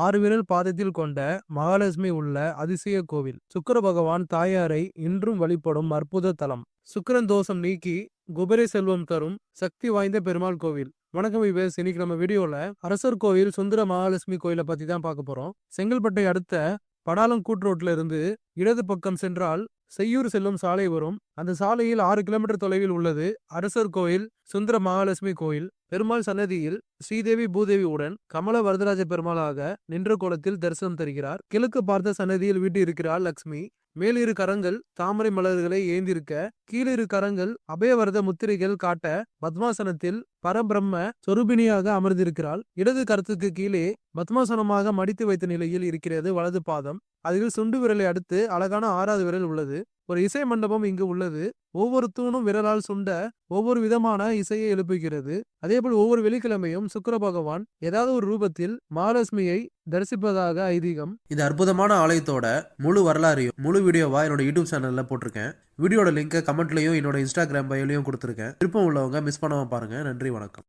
ஆறு விரல் பாதத்தில் கொண்ட மகாலட்சுமி உள்ள அதிசய கோவில். சுக்கர பகவான் தாயாரை இன்றும் வழிபடும் அற்புத தலம். சுக்கரன் தோஷம் நீக்கி குபேர செல்வம் தரும் சக்தி வாய்ந்த பெருமாள் கோவில். வணக்கம் விவேஸ். இன்னைக்கு நம்ம வீடியோல அரசர் கோவில் சுந்தர மகாலட்சுமி கோயிலை பத்தி தான் பார்க்க போறோம். செங்கல்பட்டை அடுத்த படாலம் கூட்ரோட்ல இருந்து இடது பக்கம் சென்றால் செய்யூர் செல்லும் சாலை வரும். அந்த சாலையில் ஆறு கிலோமீட்டர் தொலைவில் உள்ளது. அரசர் கோயில் சுந்தர மகாலட்சுமி கோயில் பெருமாள் சன்னதியில் ஸ்ரீதேவி பூதேவி உடன் கமல வரதராஜ பெருமாளாக நின்ற கோலத்தில் தரிசனம் தருகிறார். கிழக்கு பார்த்த சன்னதியில் வீட்டு இருக்கிறார் லக்ஷ்மி மேலிரு கரங்கள் தாமரை மலர்களை ஏந்திருக்க கீழிரு கரங்கள் அபயவரத முத்திரைகள் காட்ட பத்மாசனத்தில் பரபிரம்ம சொரூபிணியாக அமர்ந்திருக்கிறாள். இடது கரத்துக்கு கீழே பத்மாசனமாக மடித்து வைத்த நிலையில் இருக்கிறது வலது பாதம். அதில் சுண்டு விரலை அடுத்து அழகான ஆறாவது விரல் உள்ளது. ஒரு இசை மண்டபம் இங்கு உள்ளது. ஒவ்வொரு தூணும் விரலால் சுண்ட ஒவ்வொரு விதமான இசையை எழுப்புகிறது. அதேபோல் ஒவ்வொரு வெள்ளிக்கிழமையும் சுக்கர பகவான் ஏதாவது ஒரு ரூபத்தில் மகாலட்சுமியை தரிசிப்பதாக ஐதீகம். இது அற்புதமான ஆலயத்தோட முழு வரலாறையும் முழு வீடியோவா என்னோட யூடியூப் சேனல்ல போட்டிருக்கேன். வீடியோட லிங்கை கமெண்ட்லயும் என்னோட இன்ஸ்டாகிராம் பயோலையும் கொடுத்துருக்கேன். விருப்பம் உள்ளவங்க மிஸ் பண்ணாம பாருங்க. நன்றி வணக்கம்.